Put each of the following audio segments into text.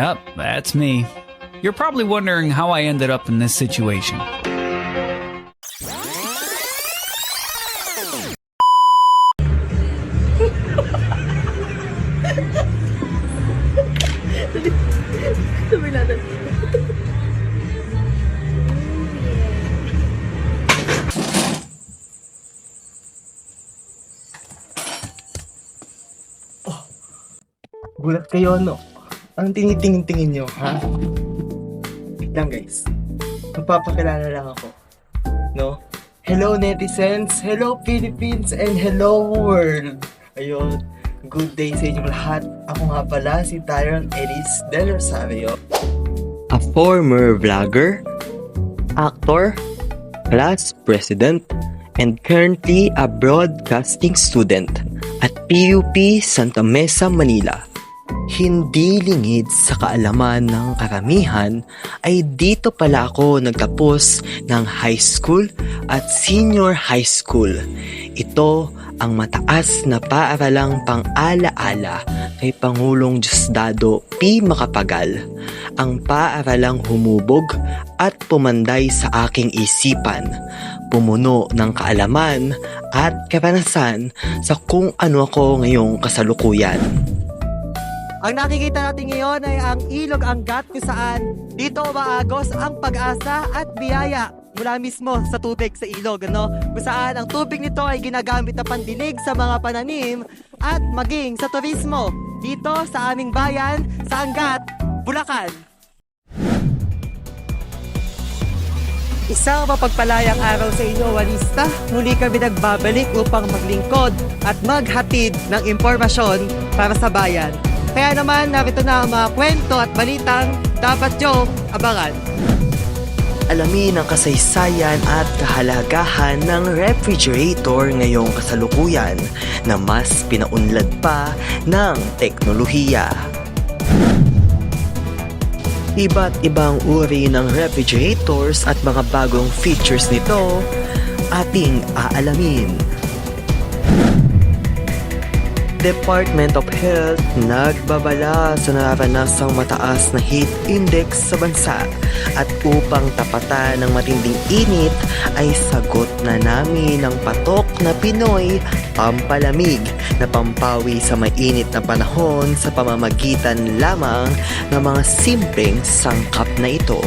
Yep, that's me. You're probably wondering how I ended up in this situation. Gulat kayo, no? Ang tinitingin-tingin nyo, ha? Wait lang, guys. Magpapakilala lang ako. No? Hello, netizens! Hello, Philippines! And hello, world! Ayun. Good day sa inyong lahat. Ako nga pala si Tyron Ellis Del Rosario. A former vlogger, actor, class president, and currently a broadcasting student at PUP Santa Mesa, Manila. Hindi lingid sa kaalaman ng karamihan ay dito pala ako nagtapos ng high school at senior high school. Ito ang mataas na paaralang pang-alaala kay Pangulong Diosdado P. Macapagal. Ang paaralang humubog at pumanday sa aking isipan. Pumuno ng kaalaman at karanasan sa kung ano ako ngayong kasalukuyan. Ang nakikita natin ngayon ay ang ilog anggat kung saan dito umaagos ang pag-asa at biyaya mula mismo sa tubig sa ilog. Ano? Kung saan ang tubig nito ay ginagamit na pandilig sa mga pananim at maging sa turismo dito sa aming bayan sa Angat, Bulacan. Isang mapagpalayang araw sa inyo, Walista. Muli kami nagbabalik upang maglingkod at maghatid ng impormasyon para sa bayan. Kaya naman, narito na ang mga kwento at balitang dapat nyo abangan. Alamin ang kasaysayan at kahalagahan ng refrigerator ngayong kasalukuyan na mas pinaunlad pa ng teknolohiya. Iba't ibang uri ng refrigerators at mga bagong features nito ating aalamin. Department of Health nagbabala sa naranasang mataas na heat index sa bansa at upang tapatan ng matinding init ay sagot na namin ng patok na Pinoy pampalamig na pampawi sa mainit na panahon sa pamamagitan lamang ng mga simpleng sangkap na ito.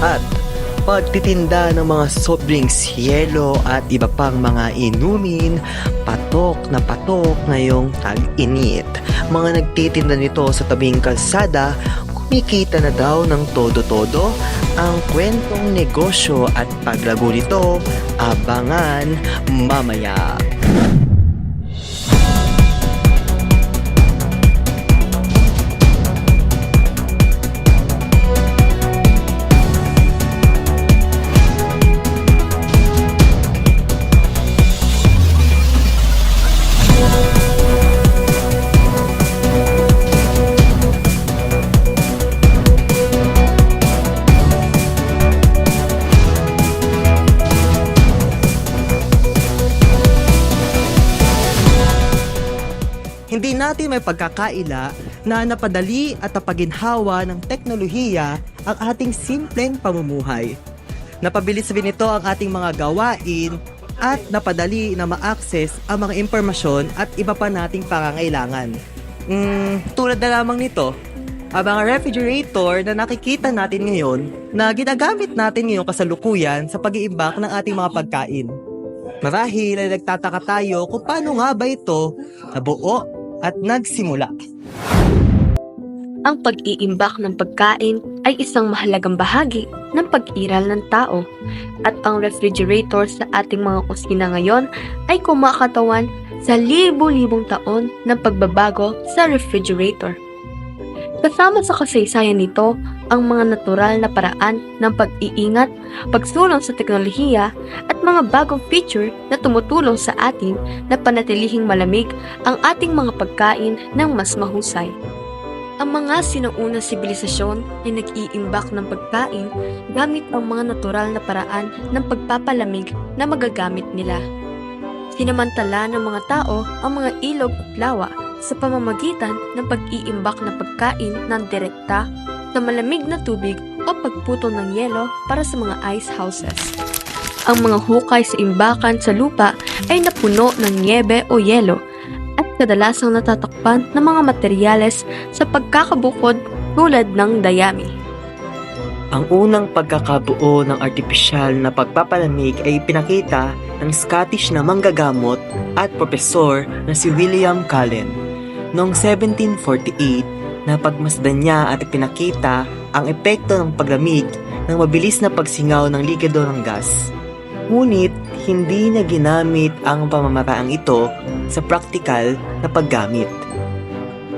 At pagtitinda ng mga soft drinks, yelo at iba pang mga inumin, patok na patok ngayong tag-init. Mga nagtitinda nito sa tabing kalsada, kumikita na daw ng todo-todo ang kwentong negosyo at paglago nito, abangan mamaya. May pagkakaila na napadali at napaginhawa ng teknolohiya ang ating simpleng pamumuhay. Napabilis rin ito ang ating mga gawain at napadali na ma-access ang mga impormasyon at iba pa nating pangangailangan. Mm, tulad na lamang nito, ang mga refrigerator na nakikita natin ngayon na ginagamit natin ngayong kasalukuyan sa pag-iimbak ng ating mga pagkain. Marahil ay nagtataka tayo kung paano nga ba ito nabuo at nagsimula. Ang pag-iimbak ng pagkain ay isang mahalagang bahagi ng pag-iral ng tao at ang refrigerator sa ating mga kusina ngayon ay kumakatawan sa libo-libong taon ng pagbabago sa refrigerator. Kasama sa kasaysayan nito ang mga natural na paraan ng pag-iingat, pagsulong sa teknolohiya at mga bagong feature na tumutulong sa atin na panatilihing malamig ang ating mga pagkain ng mas mahusay. Ang mga sinaunang sibilisasyon ay nag-iimbak ng pagkain gamit ang mga natural na paraan ng pagpapalamig na magagamit nila. Sinamantala ng mga tao ang mga ilog at lawa sa pamamagitan ng pag-iimbak na pagkain ng direkta sa malamig na tubig o pagputol ng yelo para sa mga ice houses. Ang mga hukay sa imbakan sa lupa ay napuno ng niebe o yelo at kadalasang natatakpan ng mga materyales sa pagkakabukod tulad ng dayami. Ang unang pagkakabuo ng artipisyal na pagpapalamig ay pinakita ng Scottish na manggagamot at propesor na si William Cullen. Noong 1748, napagmasdan niya at ipinakita ang epekto ng paglamig ng mabilis na pagsingaw ng likido ng gas. Ngunit, hindi niya ginamit ang pamamaraang ito sa praktikal na paggamit.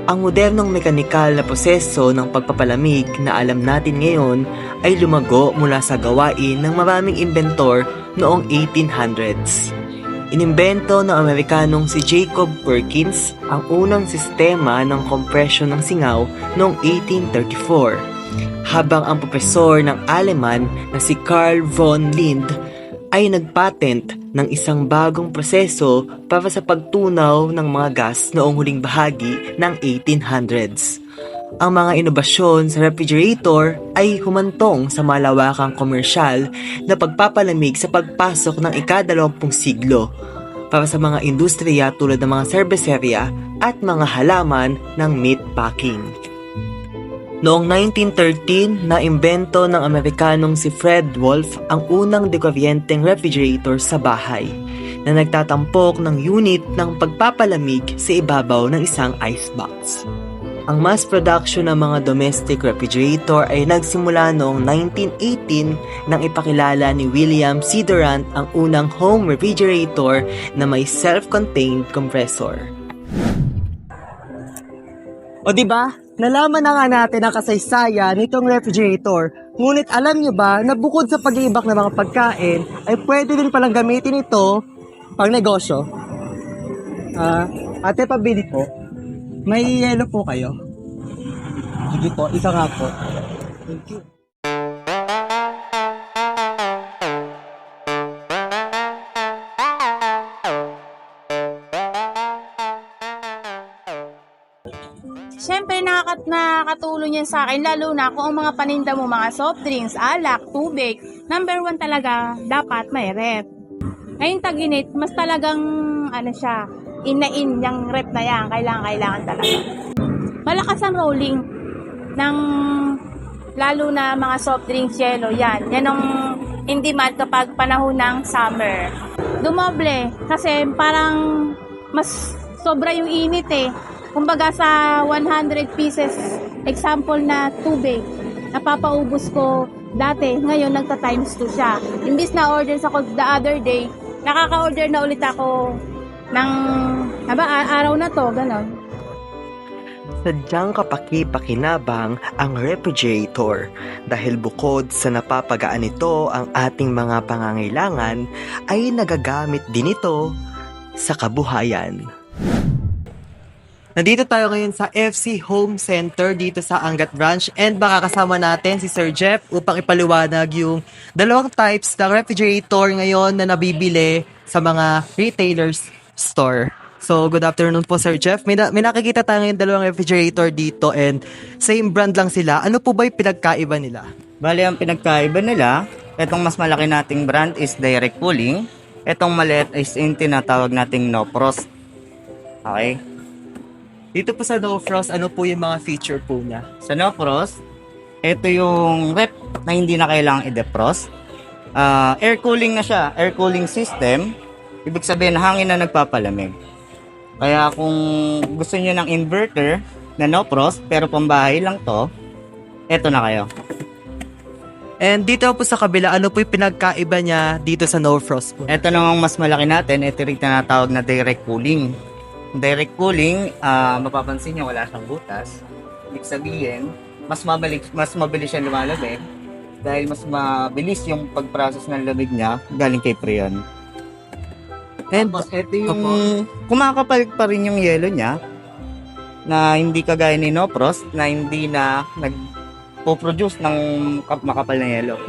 Ang modernong mekanikal na proseso ng pagpapalamig na alam natin ngayon ay lumago mula sa gawain ng maraming inventor noong 1800s. Inimbento ng Amerikanong si Jacob Perkins ang unang sistema ng kompresyon ng singaw noong 1834, habang ang profesor ng Aleman na si Carl von Lind ay nagpatent ng isang bagong proseso para sa pagtunaw ng mga gas noong huling bahagi ng 1800s. Ang mga inobasyon sa refrigerator ay humantong sa malawakang komersyal na pagpapalamig sa pagpasok ng ikadalawampung siglo para sa mga industriya tulad ng mga cerveceria at mga halaman ng meat packing. Noong 1913, naimbento ng Amerikanong si Fred Wolf ang unang dekuryenteng refrigerator sa bahay na nagtatampok ng unit ng pagpapalamig sa ibabaw ng isang icebox. Ang mass production ng mga domestic refrigerator ay nagsimula noong 1918 nang ipakilala ni William C. Durant ang unang home refrigerator na may self-contained compressor. O di ba? Nalaman na nga natin ang kasaysayan nitong refrigerator. Ngunit alam nyo ba na bukod sa pag-iibak ng mga pagkain, ay pwede din palang gamitin ito pang negosyo? Ah, ate pabili po. May yelo po kayo. Sige po, isa nga po. Thank you. Siyempre, nakakat nakakatulong yan sa akin, lalo na kung ang mga paninda mo, mga soft drinks, alak, tubig, number one talaga, dapat may rep. Ngayong taginit, mas talagang, ano siya, in na in, yung rep na yan, kailangan, kailangan talaga. Malakas ang rolling ng, lalo na mga soft drinks, yellow, yan. Yan ang in demand kapag panahon ng summer. Dumoble, kasi parang mas sobra yung init eh. Kumbaga sa 100 pieces, example na tubig, napapaubos ko dati, ngayon nagta times 2 siya. Imbis na order sa the other day, nakaka-order na ulit ako ng, haba, a- araw na to, ganon. Sadyang kapaki-pakinabang ang refrigerator dahil bukod sa napapagaan nito ang ating mga pangangailangan ay nagagamit din ito sa kabuhayan. Nandito tayo ngayon sa FC Home Center dito sa Angat Branch and baka kasama natin si Sir Jeff upang ipaliwanag yung dalawang types ng refrigerator ngayon na nabibili sa mga retailers store. So, good afternoon po Sir Jeff. May, na- may nakikita tayo ngayon dalawang refrigerator dito and same brand lang sila. Ano po ba yung pinagkaiba nila? Bali, ang pinagkaiba nila, itong mas malaki nating brand is direct cooling. Itong maliit is yung tinatawag nating no frost. Okay? Dito po sa No Frost, ano po yung mga feature po niya? Sa no frost, ito yung rep na hindi na kailangang i-defrost. Ah, air cooling na siya, air cooling system. Ibig sabihin, hangin na nagpapalamig. Kaya kung gusto niyo ng inverter na no frost, pero pambahay lang to, eto na kayo. And dito po sa kabila, ano po yung pinagkaiba niya dito sa No Frost po? Ito namang mas malaki natin, ito rin tinatawag na direct cooling. Direct cooling, ah mapapansin niyo wala siyang butas. Ibig sabihin, mas mabilis, mas mabilis siya lumalabig dahil mas mabilis yung pag-process ng lamig niya galing kay Freon. And, Tapos ito yung kumakapal pa rin yung yelo niya na hindi kagaya ni Nopros na hindi na nag-produce ng kap- makapal na yelo.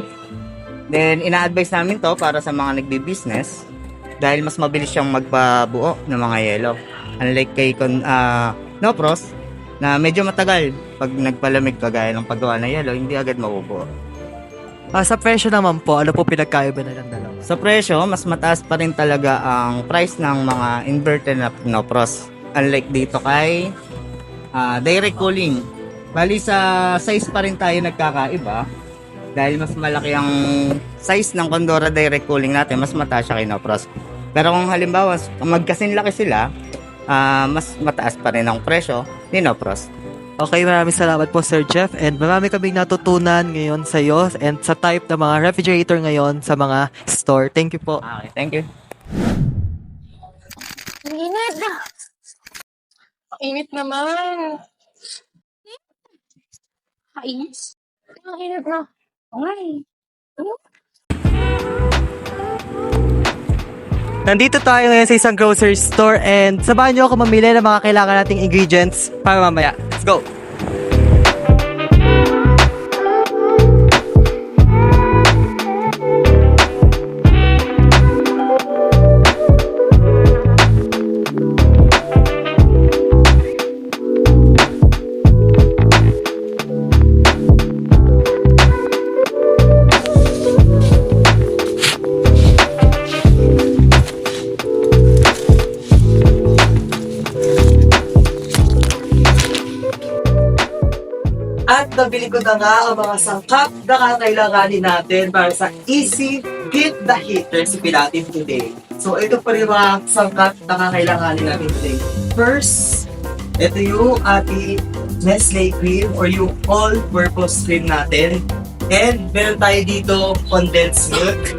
Then, ina-advise namin to para sa mga nagbi-business dahil mas mabilis siyang magpabuo ng mga yelo. Unlike kay kon, ah, no frost na medyo matagal pag nagpalamig kagaya ng paggawa ng yellow, hindi agad mabubuo. Ah, sa presyo naman po, ano po pinagkaiba na ng dalawa? Sa presyo, mas mataas pa rin talaga ang price ng mga inverter na no frost. Unlike dito kay ah, direct cooling. Bali sa size pa rin tayo nagkakaiba dahil mas malaki ang size ng Condora direct cooling natin, mas mataas siya kay no frost. Pero kung halimbawa magkasinlaki sila, ah, mas mataas pa rin ang presyo ni no frost. Okay, maraming salamat po Sir Jeff and marami kaming natutunan ngayon sa iyo and sa type ng mga refrigerator ngayon sa mga store. Thank you po. Okay, thank you. Ang init na. Ang init naman. Kainis. Ang init na. Ay. Nandito tayo ngayon sa isang grocery store and samahan niyo ako mamili ng mga kailangan nating ingredients para mamaya. Let's go. At nabili ko na nga ang mga sangkap na kakailanganin natin para sa Easy Get the Heat recipe natin today. So, ito pa rin mga sangkap na kakailanganin natin today. First, ito yung ating Nestle cream or yung all-purpose cream natin. And meron tayo dito condensed milk,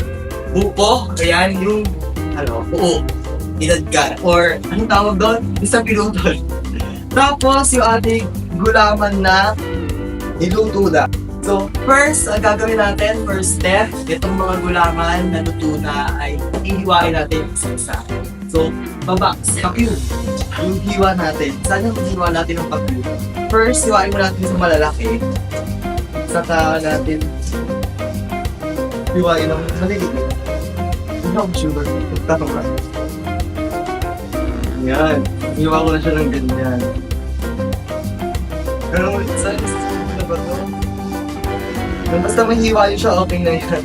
buko, ayan yung ano, buo, inadgan, or anong tawag doon? Isang pinutol. Tapos yung ating gulaman na niluto. So, first, ang gagawin natin, first step, itong mga gulaman na luto na ay ihiwain natin isa-isa. So, babaks, pakyu. Yung hiwa natin. Saan yung hiwa natin ng pakyu? First, hiwain mo natin sa malalaki. Saka natin hiwain ng maliliit. Ako sure. Tanong ka. Yan. Hiwa ko na siya ng ganyan. Pero sa Basta mahiwa yun siya, okay na yan.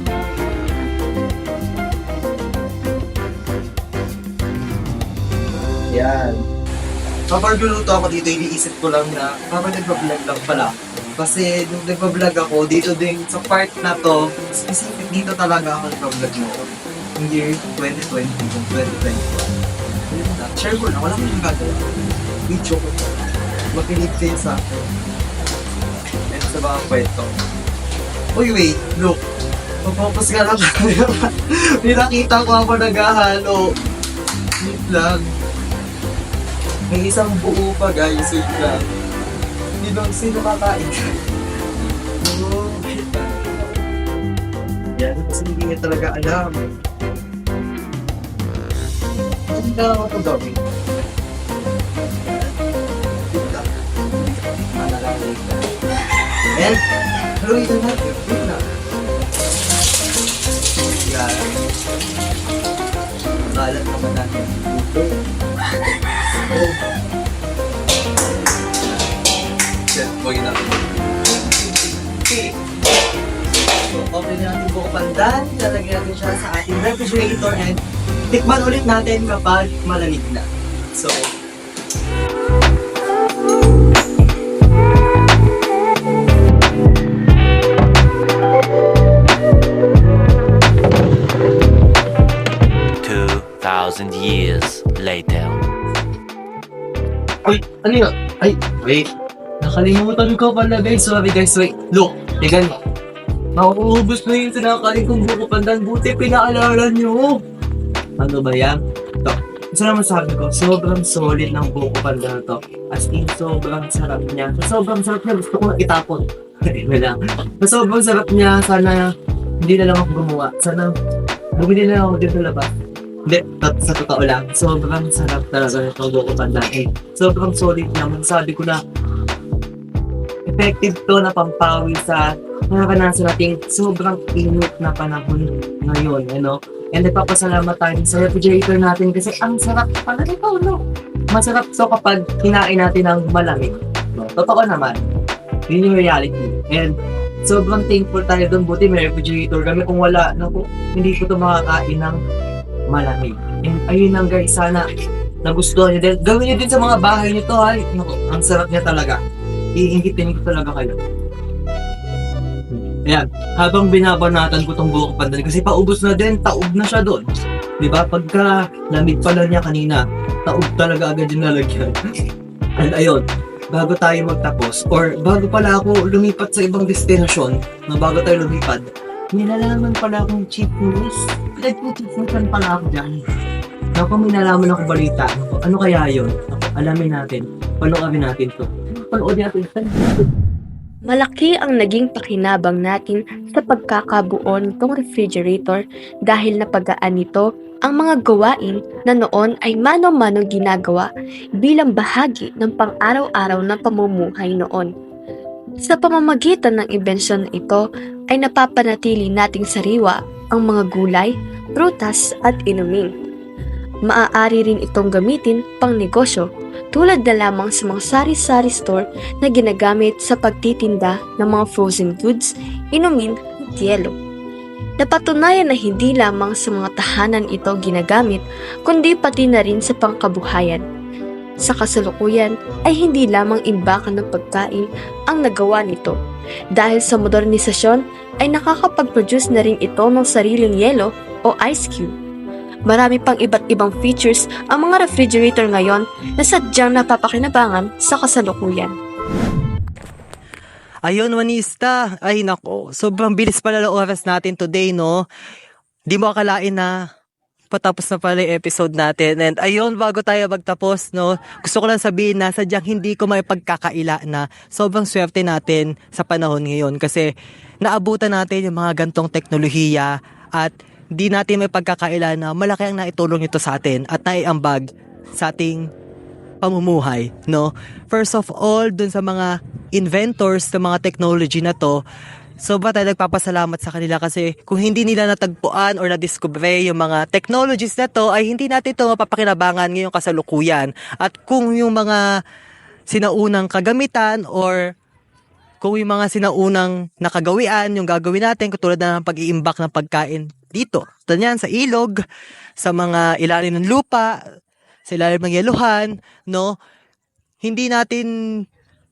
Yan. Kapag luluto ako dito, iniisip ko lang na kapag nagpa-vlog lang pala. Kasi nung nagpa-vlog ako, dito din sa part na to, specific dito talaga ako nagpa-vlog mo. Yung year 2020, 2020. Ayun na, Share ko lang, wala akong gagawa. Video ko. Kayo sa akin. And sa mga kwento. Uy, wait, look. Papapos ka lang tayo. May ko ako naghahalo. Wait lang. May isang buo pa guys, wait lang. Sino, sino kakain? Oh, wait lang. Yan, kasi hindi niya talaga alam. Hindi na ako ito gawin. And, haluin na natin. Wait lang. Yan. Balat naman natin. Oh. Set boy na. Okay. So, open na natin buko pandan. Lalagyan natin siya sa ating refrigerator and tikman ulit natin kapag malamig na. So, 2,000 years later. Uy, ano yun? Ay, wait. Nakalimutan ko pala guys. Sorry guys, wait. Look, tignan mo. Mauubos na yung sinakaling kong buko pandan. Buti pinaalala nyo. Ano ba yan? Ito. Isa naman sabi ko, sobrang solid ng buko pandan to. As in, sobrang sarap niya. So, sobrang sarap niya. Gusto ko na itapon. Wala. So, sobrang sarap niya. Sana hindi na lang ako gumawa. Sana bumili na lang ako dito sa labas. Hindi, tot- sa totoo lang, sobrang sarap talaga nito buko pandan. Eh, sobrang solid niya. Masasabi ko na effective to na pampawi sa naranasan nating sobrang init na panahon ngayon, ano? And nagpapasalamat tayo sa refrigerator natin kasi ang sarap pala nito, no? masarap to kapag kinain natin ng malamig. No? Totoo naman. Yun yung reality. And sobrang thankful tayo doon. Buti may refrigerator kami. Kung wala, naku, hindi ko to makakain ng malamig. And ayun lang guys, sana nagustuhan nyo din. Gawin nyo din sa mga bahay nyo to ha. Naku, ang sarap niya talaga. Iingitin ko talaga kayo. Ayan, habang binabanatan ko tong buhok pandali kasi paubos na din, taob na siya doon. 'Di ba? Pagka lamig pala niya kanina, taob talaga agad yung nalagyan. And ayun, bago tayo magtapos, or bago pala ako lumipat sa ibang destinasyon, no, bago tayo lumipad, nilalaman pala akong cheap news. Pinagtutupulkan pala ako dyan. Naku, may nalaman ako balita. Naku, ano kaya yun? Naku, alamin natin. Panoorin natin to. Panoodin natin. Malaki ang naging pakinabang natin sa pagkakabuo nitong refrigerator dahil napagaan nito ang mga gawain na noon ay mano-mano ginagawa bilang bahagi ng pang-araw-araw na pamumuhay noon. Sa pamamagitan ng imbensyon na ito ay napapanatili nating sariwa ang mga gulay, prutas at inumin. Maaari rin itong gamitin pang negosyo tulad na lamang sa mga sari-sari store na ginagamit sa pagtitinda ng mga frozen goods, inumin at yelo. Napatunayan na hindi lamang sa mga tahanan ito ginagamit, kundi pati na rin sa pangkabuhayan. Sa kasalukuyan ay hindi lamang imbakan ng pagkain ang nagawa nito. Dahil sa modernisasyon ay nakakapag-produce na rin ito ng sariling yelo o ice cube. Marami pang iba't ibang features ang mga refrigerator ngayon na sadyang napapakinabangan sa kasalukuyan. Ayun, Wanista. Ay, nako. Sobrang bilis pala ng oras natin today, no? Di mo akalain na patapos na pala yung episode natin. And ayun, bago tayo magtapos, no? Gusto ko lang sabihin na sadyang hindi ko may pagkakaila na sobrang swerte natin sa panahon ngayon. Kasi naabutan natin yung mga gantong teknolohiya at di natin may pagkakaila na malaki ang naitulong nito sa atin at naiambag sa ating pamumuhay, no? First of all, dun sa mga inventors ng mga technology na to, sobra tayo nagpapasalamat sa kanila kasi kung hindi nila natagpuan or na-discover yung mga technologies na to, ay hindi natin ito mapapakinabangan ngayong kasalukuyan. At kung yung mga sinaunang kagamitan or kung yung mga sinaunang nakagawian, yung gagawin natin, katulad na ng pag-iimbak ng pagkain dito. Tanyan, sa ilog, sa mga ilalim ng lupa, sa ilalim ng yeluhan, no? Hindi natin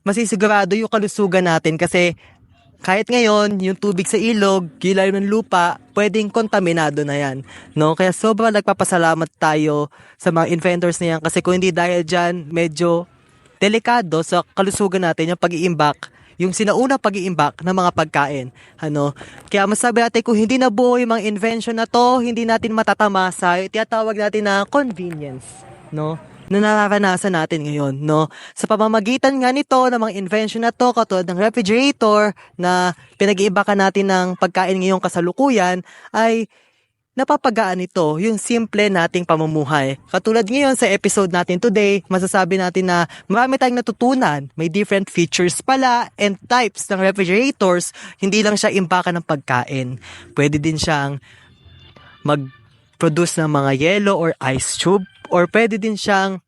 masisigurado yung kalusugan natin kasi kahit ngayon, yung tubig sa ilog, gilalim ng lupa, pwedeng kontaminado na yan. No? Kaya sobrang nagpapasalamat tayo sa mga inventors na yan kasi kung hindi dahil dyan, medyo delikado sa kalusugan natin yung pag-iimbak yung sinauna pag-iimbak ng mga pagkain. Ano? Kaya masabi natin kung hindi nabuo yung mga invention na to, hindi natin matatamasa, tinatawag natin na convenience. No? Na nararanasan natin ngayon, no? Sa pamamagitan nga nito ng mga invention na to, katulad ng refrigerator na pinag-iibakan natin ng pagkain ngayong kasalukuyan, ay napapagaan ito yung simple nating pamumuhay. Katulad ngayon sa episode natin today, masasabi natin na marami tayong natutunan. May different features pala and types ng refrigerators. Hindi lang siya impakan ng pagkain. Pwede din siyang mag-produce ng mga yellow or ice tube or pwede din siyang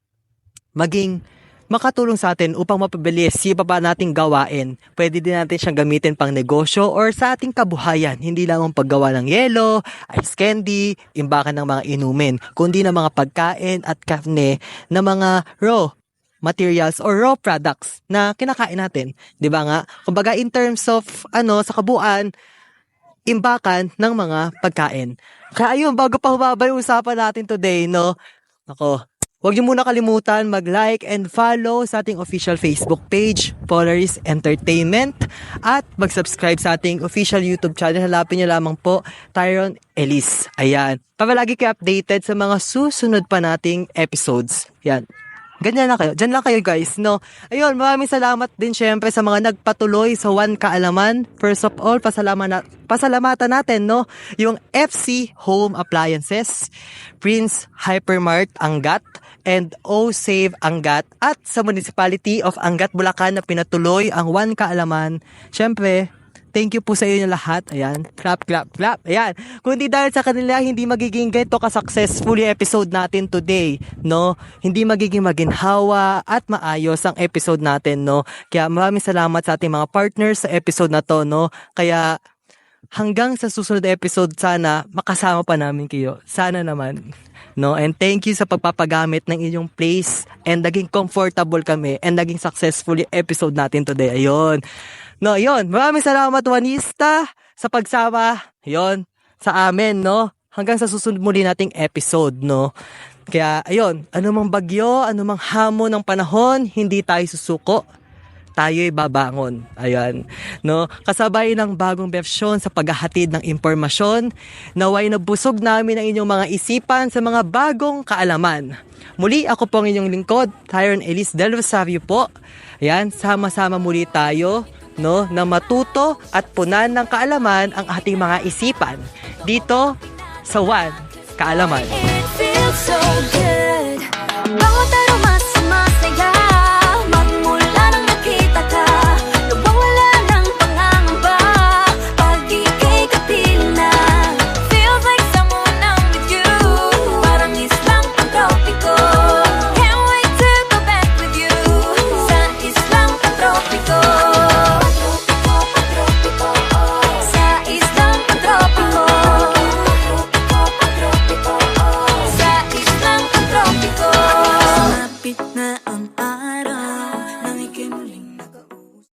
maging makatulong sa atin upang mapabilis yung baba nating gawain. Pwede din natin siyang gamitin pang negosyo or sa ating kabuhayan. Hindi lang ang paggawa ng yelo, ice candy, imbakan ng mga inumin, kundi ng mga pagkain at karne na mga raw materials or raw products na kinakain natin. 'Di ba nga? Kumbaga in terms of ano sa kabuuan, imbakan ng mga pagkain. Kaya ayun, bago pa humaba usapan natin today, no? Nako, Huwag niyo muna kalimutan mag-like and follow sa ating official Facebook page, Polaris Entertainment, at mag-subscribe sa ating official YouTube channel. Hanapin niyo lamang po, Tyron Elise. Ayan. Para lagi kayo updated sa mga susunod pa nating episodes. Yan. Ganyan lang kayo. Diyan lang kayo guys, no? Ayun, maraming salamat din syempre sa mga nagpatuloy sa One Kaalaman. First of all, pasalamat na, pasalamatan natin, no? Yung FC Home Appliances, Prince Hypermart Angat, and O Save Angat at sa Municipality of Angat, Bulacan na pinatuloy ang One Kaalaman. Syempre, thank you po sa inyo lahat. Ayan, clap, clap, clap. Ayan, kung hindi dahil sa kanila, hindi magiging ganito ka-successfully episode natin today, no? Hindi magiging maginhawa at maayos ang episode natin, no? Kaya maraming salamat sa ating mga partners sa episode na to, no? Kaya hanggang sa susunod episode sana makasama pa namin kayo. Sana naman. No? And thank you sa pagpapagamit ng inyong place and naging comfortable kami and naging successfully episode natin today. Ayun. No, ayun. Maraming salamat Juanista sa pagsama. Ayun. Sa amin, no? Hanggang sa susunod muli nating episode, no? Kaya, ayun. Anumang bagyo, anumang hamon ng panahon, hindi tayo susuko tayo'y babangon. Ayan. No? Kasabay ng bagong bersyon sa paghahatid ng impormasyon, naway nabusog namin ang inyong mga isipan sa mga bagong kaalaman. Muli, ako po ang inyong lingkod, Tyron Elise Del Rosario po. Ayan, sama-sama muli tayo no, na matuto at punan ng kaalaman ang ating mga isipan. Dito sa One Kaalaman. It feels so good.